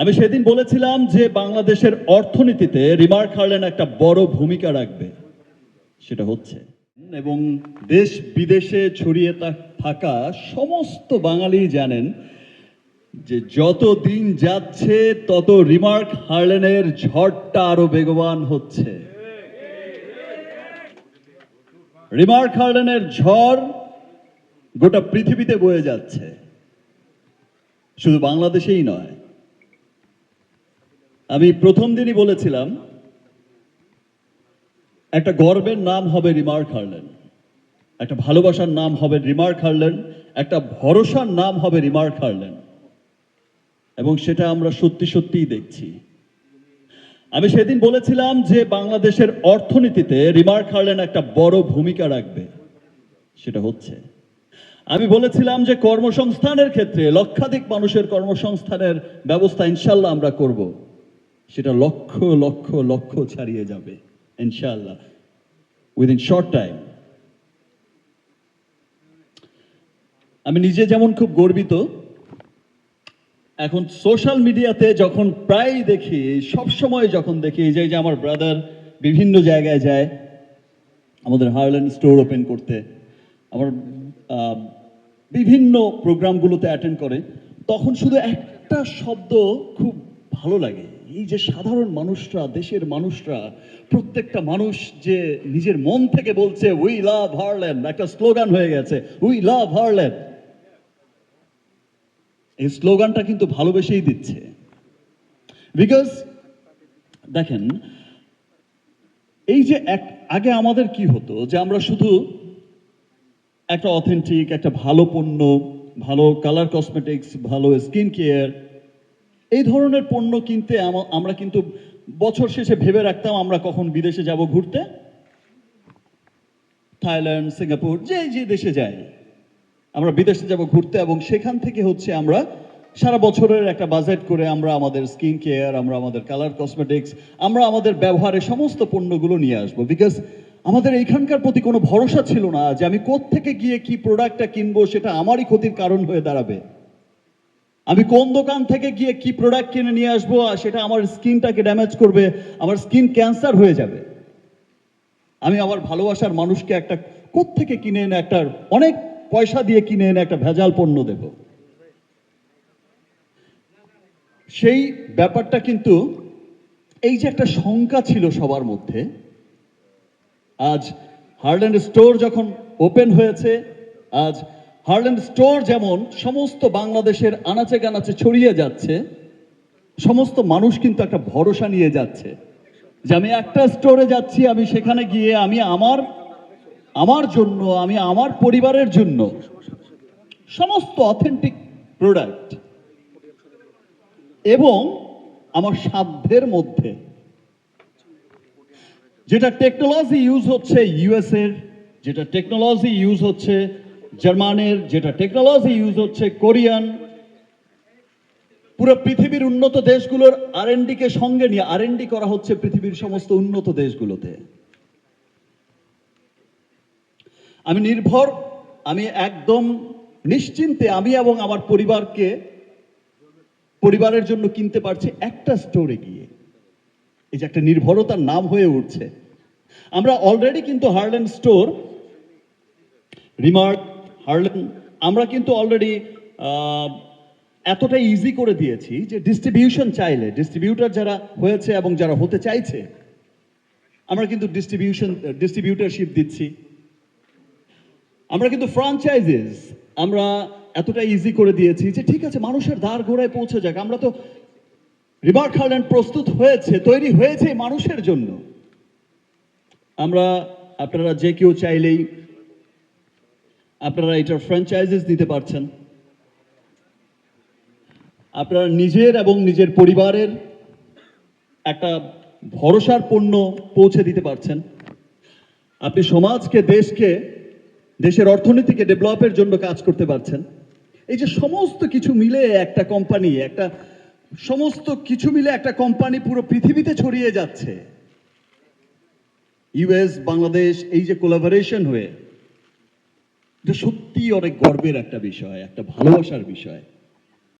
আমি সেদিন বলেছিলাম যে বাংলাদেশের অর্থনীতিতে রিমার্ক হার্লেন একটা বড় ভূমিকা রাখবে। সেটা হচ্ছে, এবং দেশ বিদেশে ছড়িয়ে থাকা সমস্ত বাঙালি জানেন যে যত দিন যাচ্ছে তত রিমার্ক হার্লেনের ঝড়টা আরও বেগবান হচ্ছে। রিমার্ক হার্লেনের ঝড় গোটা পৃথিবীতে বয়ে যাচ্ছে। শুধু বাংলাদেশেই নয় আমি প্রথম দিনই বলেছিলাম, একটা গর্বের নাম হবে রিমার্ক হার্লেন। একটা ভালোবাসার নাম হবে রিমার্ক হার্লেন, একটা ভরসার নাম হবে রিমার্ক হার্লেন। এবং সেটা আমরা সত্যি সত্যিই দেখছি। আমি সেদিন বলেছিলাম যে বাংলাদেশের অর্থনীতিতে রিমার্ক হার্লেন একটা বড় ভূমিকা রাখবে। সেটা হচ্ছে, আমি বলেছিলাম যে কর্মসংস্থানের ক্ষেত্রে লক্ষাধিক মানুষের কর্মসংস্থানের ব্যবস্থা ইনশাল্লাহ আমরা করব। সেটা লক্ষ লক্ষ লক্ষ ছাড়িয়ে যাবে ইনশাল্লাহ উইদিন শর্ট টাইম আমি নিজে যেমন খুব গর্বিত, এখন সোশ্যাল মিডিয়াতে যখন প্রায় দেখি সব সময় যখন দেখি যে, এই যে আমার ব্রাদার বিভিন্ন জায়গায় যায়, আমাদের হার্ল্যান্ড স্টোর ওপেন করতে, আমার বিভিন্ন প্রোগ্রামগুলোতে অ্যাটেন্ড করে, তখন শুধু একটা শব্দ খুব ভালো লাগে। এই যে সাধারণ মানুষরা, দেশের মানুষরা, প্রত্যেকটা মানুষ যে নিজের মন থেকে বলছে উই লাভ হার্ল্যান্ড একটা স্লোগান হয়ে গেছে উই লাভ হার্ল্যান্ড এই স্লোগানটা কিন্তু ভালোবেসেই দিচ্ছে। বিকজ দেখেন, এই যে এক, আগে আমাদের কি হতো যে আমরা শুধু একটা অথেন্টিক একটা ভালো পণ্য, ভালো কালার কসমেটিক্স ভালো স্কিন কেয়ার এই ধরনের পণ্য কিনতে আমরা কিন্তু বছর শেষে ভেবে রাখতাম আমরা কখন বিদেশে যাব ঘুরতে। থাইল্যান্ড, সিঙ্গাপুর, যে যে দেশে যাই। আমরা বিদেশে যাব ঘুরতে এবং সেখান থেকে হচ্ছে আমরা সারা বছরের একটা বাজেট করে আমরা আমাদের স্কিন কেয়ার, আমরা আমাদের কালার কসমেটিক্স, আমরা আমাদের ব্যবহারে সমস্ত পণ্যগুলো নিয়ে আসব। বিকজ আমাদের এইখানকার প্রতি কোনো ভরসা ছিল না যে আমি থেকে গিয়ে কি প্রোডাক্টটা কিনবো সেটা আমারই ক্ষতির কারণ হয়ে দাঁড়াবে। আমি কোন দোকান থেকে গিয়ে কি প্রোডাক্ট কিনে নিয়ে আসব সেটা আমার স্কিনটাকে ড্যামেজ করবে, আমার স্কিন ক্যান্সার হয়ে যাবে। আমি আমার ভালোবাসার মানুষকে একটা থেকে কিনে এনে একটা, অনেক পয়সা দিয়ে কিনে এনে একটা ভেজাল পণ্য দেব। সেই ব্যাপারটা কিন্তু, এই যে একটা শঙ্কা ছিল সবার মধ্যে, আজ হার্ল্যান্ড স্টোর যখন ওপেন হয়েছে, আজ হার্ল্যান্ড স্টোর যেমন সমস্ত বাংলাদেশের আনাচে কানাচে ছড়িয়ে যাচ্ছে, সমস্ত মানুষ কিন্তু একটা ভরসা নিয়ে যাচ্ছে যে আমি একটা স্টোরে যাচ্ছি, আমি সেখানে গিয়ে আমি আমার আমার জন্য, আমি আমার পরিবারের জন্য সমস্ত অথেন্টিক প্রোডাক্ট এবং আমার সাধ্যের মধ্যে যেটা টেকনোলজি ইউজ হচ্ছে ইউএস এর যেটা টেকনোলজি ইউজ হচ্ছে জার্মানের যেটা টেকনোলজি ইউজ হচ্ছে কোরিয়ান। পুরো পৃথিবীর উন্নত দেশগুলোর আর কে সঙ্গে নিয়ে আর করা হচ্ছে পৃথিবীর সমস্ত উন্নত দেশগুলোতে। আমি নির্ভর, আমি একদম নিশ্চিন্তে আমি এবং আমার পরিবারকে, পরিবারের জন্য কিনতে পারছি একটা স্টোরে গিয়ে। এই যে একটা নির্ভরতার নাম হয়ে উঠছে। আমরা অলরেডি কিন্তু হার্ল্যান্ড স্টোর রিমার্ক হার্ল্যান্ড আমরা কিন্তু অলরেডি এতটা ইজি করে দিয়েছি যে ডিস্ট্রিবিউশন চাইলে ডিস্ট্রিবিউটর যারা হয়েছে এবং যারা হতে চাইছে, আমরা কিন্তু ডিস্ট্রিবিউশন ডিস্ট্রিবিউটারশিপ দিচ্ছি। আমরা কিন্তু ফ্রাঞ্চাইজিস আমরা এতটা ইজি করে দিয়েছি যে ঠিক আছে, মানুষের দ্বার ঘোড়ায় পৌঁছে যাক। আমরা তো রিমার্ক হার্ল্যান্ড প্রস্তুত হয়েছে, তৈরি হয়েছে মানুষের জন্য। আমরা আপনারা যে কেউ চাইলেই আপনারা এটার ফ্র্যাঞ্চাইজেস দিতে পারছেন। আপনারা নিজের এবং নিজের পরিবারের একটা ভরসার পণ্য পৌঁছে দিতে পারছেন। আপনি সমাজকে, দেশকে, দেশের অর্থনীতিকে ডেভেলপের জন্য কাজ করতে পারছেন। এই যে সমস্ত কিছু মিলে একটা কোম্পানি একটা সমস্ত কিছু মিলে একটা কোম্পানি পুরো পৃথিবীতে ছড়িয়ে যাচ্ছে। ইউএস বাংলাদেশ এই যে কোলাবোরেশন হয়ে এটা সত্যি অনেক গর্বের একটা বিষয় একটা ভালোবাসার বিষয়।